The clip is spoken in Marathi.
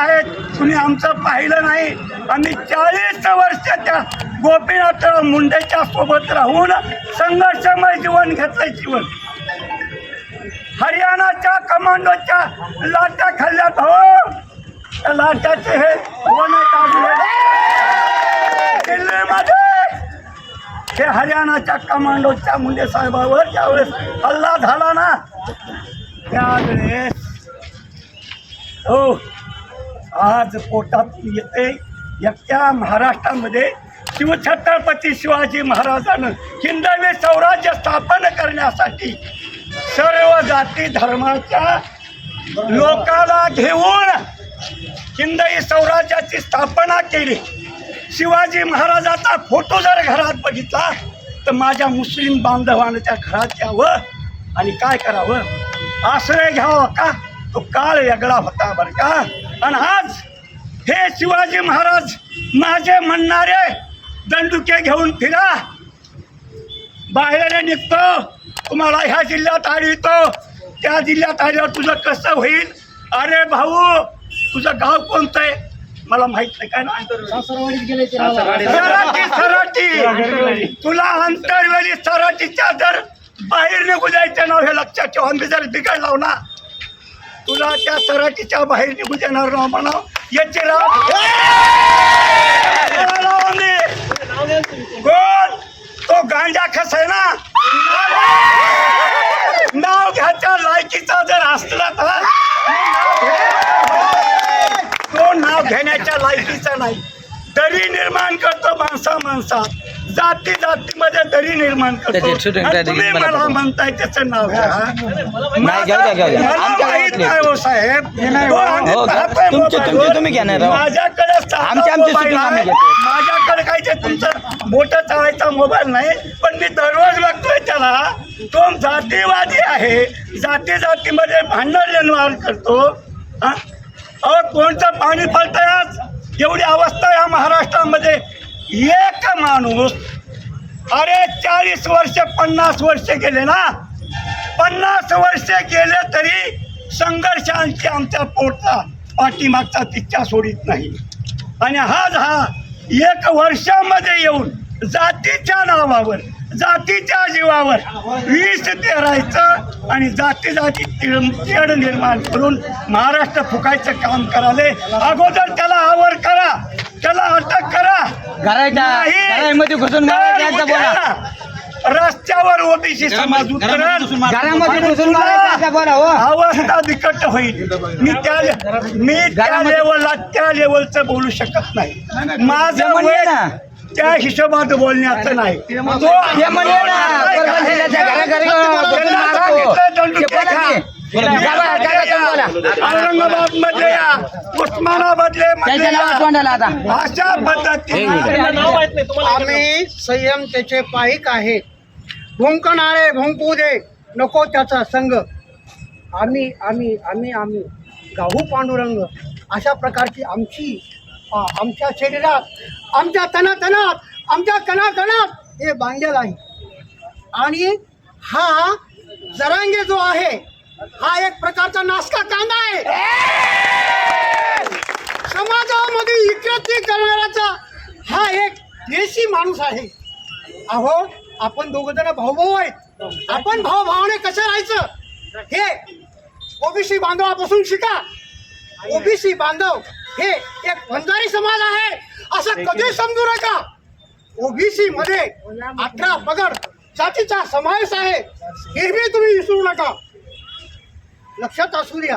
आहेत तुम्ही आमचं पाहिलं नाही. आम्ही चाळीस वर्ष त्या मुंडेच्या सोबत राहून संघर्षमय जीवन घेतलं जीवन. हरियाणाच्या कमांडोच्या लाटा खाल्ल्या हो त्या लाटाचे हे वन दिल्लीमध्ये. हे हरियाणाच्या कमांडोच्या मुंडे साहेबावर ज्यावेळेस हल्ला झाला ना त्यावेळेस हो आज पोटात येते. एकट्या महाराष्ट्रामध्ये शिवछत्रपती शिवाजी महाराजानं हिंदवी स्वराज्य स्थापन करण्यासाठी सर्व जाती धर्माच्या लोकाला घेऊन हिंदवी स्वराज्याची स्थापना केली. शिवाजी महाराजाचा फोटो जर घरात बघितला तर माझ्या मुस्लिम बांधवानं त्या घरात यावं आणि काय करावं? आश्रय घ्यावा का? तो काळ वेगळा होता बरं का? आणि आज हे शिवाजी महाराज माझे म्हणणारे दंडुके घेऊन फिरा. बाहेर निघतो तुम्हाला ह्या जिल्ह्यात आढळतो. त्या जिल्ह्यात आल्यावर तुझं कसं होईल? अरे भाऊ तुझं गाव कोणतं आहे? मला माहीत नाही काय ना सराटी सराटी तुला अंतरवेळी सराटीच्या जर बाहेर निघू जायचं नाव हे लक्षात ठेव. आम्ही जर बिघडलाव ना तुला त्या सराटीच्या बाहेर निघू देणार नाव म्हणाव. याचे कोण? तो गांजा खस आहे ना? नाव घ्यायच्या लायकीचा जर असला तर. तो नाव घेण्याच्या लायकीचा नाही. दरी निर्माण करतो माणसा माणसात. जाती जातीमध्ये दरी निर्माण करतो त्याची shooting आणि strategy तुम्ही मला. म्हणताय त्याचं नाव घ्या नाही. मला आमच्या माहीत गावातले. नाही हो साहेब तो आम्ही हो, पाहतोय तुमचे- मोबाईलवर. तुमचे तुम्ही घ्या नाही राव. माझ्याकडे साधा आमचे- आमचे मोबाईल shooting आम्ही आहे. घेतो. माझ्याकडे काय ते तुमचं मोठं चालायचा मोबाईल नाही पण मी दररोज बघतोय त्याला तो जातीवादी आहे जाती जातीमध्ये भांडण निर्माण करतो हा? अहो कोणतं पाणी पडतंय आज एवढी अवस्था आहे या महाराष्ट्रामध्ये एक माणूस अरे चाळीस वर्ष पन्नास वर्ष गेले ना? पन्नास वर्ष गेले तरी संघर्षांची आमच्या पोटचा पाठीमागचा तिच्छा सोडित नाही. आणि हाच हा एक वर्षामध्ये येऊन जातीच्या नावावर जातीच्या जीवावर वीस तेरायचं आणि जाती जाती तिळ- निर्माण करून महाराष्ट्र फुकायचं काम कराले अगोदर त्याला आवर करा. त्याला अटक घराच्या घुसून तर मारायचं एकदा बोला रस्त्यावर ओबीसी समाज उतरल घरामध्ये घुसून मारायचं एकदा बोला हो अवस्था बिकट होईल मी त्या मी त्या घरामध्ये- लेवलला त्या लेवलचं बोलू शकत नाही माझं वय ना. त्या हिशोबात बोलण्याचं नाही तो ते म्हणले ना, परभणी जिल्ह्याच्या घराघरी घुसून मारतो. ते बोला की. गावा- गावातून बोला. औरंगाबादमध्ये या उस्मानाबादले त्याच्या नावात तोंडाला आता. अशा पद्धतीने आम्ही संयम त्याचे पाईक आहे. भुंकणारे भुंकू दे नको त्याचा संघ. आम्ही आम्ही आम्ही आम्ही. गाहू पांडुरंग अशा प्रकारची आमची आ, आमच्या शरीरात आमच्या तनातनात आमच्या कणाकणात हे बांधलेलं आहे. आणि हा जरांगे जो आहे हा एक प्रकारचा नासका कांदा आहे. समाजामध्ये विकृती करणाऱ्याचा हा एक देशी माणूस आहे. अहो आपण दोघ जण भाऊ भाऊ आहेत. आपण भाऊ भावाने कसं राहायचं? हे ओबीसी बांधवापासून शिका. ओबीसी बांधव हे एक वंजारी समाज आहे. असं कधी समजू नका. ओबीसी मध्ये अठरा पगड जातीचा समावेश आहे. हे तुम्ही विसरू नका. लक्षात असू द्या